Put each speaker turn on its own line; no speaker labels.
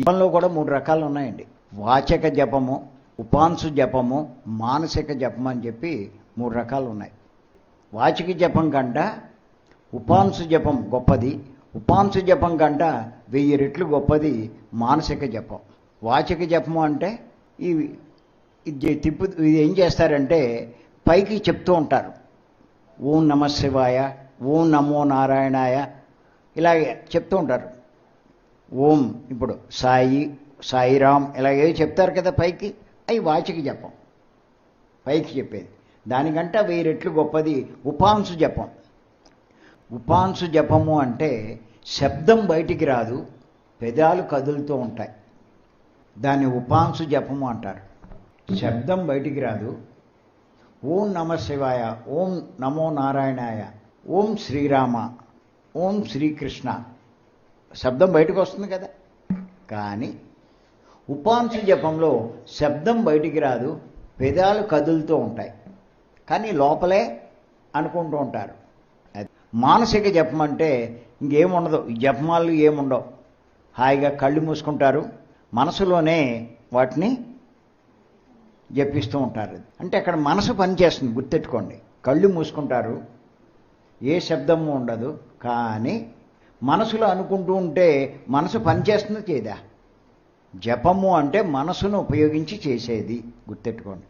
జపంలో కూడా మూడు రకాలు ఉన్నాయండి. వాచక జపము ఉపాంశు జపము మానసిక జపం అని చెప్పి మూడు రకాలు ఉన్నాయి. వాచిక జపం కంట ఉపాంశు జపం గొప్పది. ఉపాంశు జపం కంట వెయ్యి రెట్లు గొప్పది మానసిక జపం. వాచిక జపము అంటే ఈ ఇది తిప్పు ఇది ఏం చేస్తారంటే పైకి చెప్తూ ఉంటారు. ఓం నమ శివాయ ఓం నమో నారాయణాయ ఇలాగే చెప్తూ ఉంటారు. ఓం. ఇప్పుడు సాయి సాయిరామ్ ఇలాగే చెప్తారు కదా పైకి. అవి వాచికి జపం పైకి చెప్పేది. దానికంటే వెయ్యి రెట్లు గొప్పది ఉపాంశు జపం. ఉపాంశు జపము అంటే శబ్దం బయటికి రాదు పెదాలు కదులుతూ ఉంటాయి. దాన్ని ఉపాంశు జపము అంటారు. శబ్దం బయటికి రాదు. ఓం నమ శివాయ ఓం నమో నారాయణాయ ఓం శ్రీరామ ఓం శ్రీకృష్ణ. శబ్దం బయటకు వస్తుంది కదా. కానీ ఉపాంశ జపంలో శబ్దం బయటికి రాదు పెదాలు కదులుతూ ఉంటాయి. కానీ లోపలే అనుకుంటూ ఉంటారు. అది. మానసిక జపం అంటే ఇంకేముండదు. జపమాలు ఏముండవు. హాయిగా కళ్ళు మూసుకుంటారు. మనసులోనే వాటిని జపిస్తూ ఉంటారు. అంటే అక్కడ మనసు పనిచేస్తుంది గుర్తెట్టుకోండి కళ్ళు మూసుకుంటారు. ఏ శబ్దము ఉండదు. కానీ మనసులో అనుకుంటూ ఉంటే మనసు పనిచేస్తుంది చేయదా జపము అంటే మనసును ఉపయోగించి చేసేది. గుర్తెట్టుకోండి.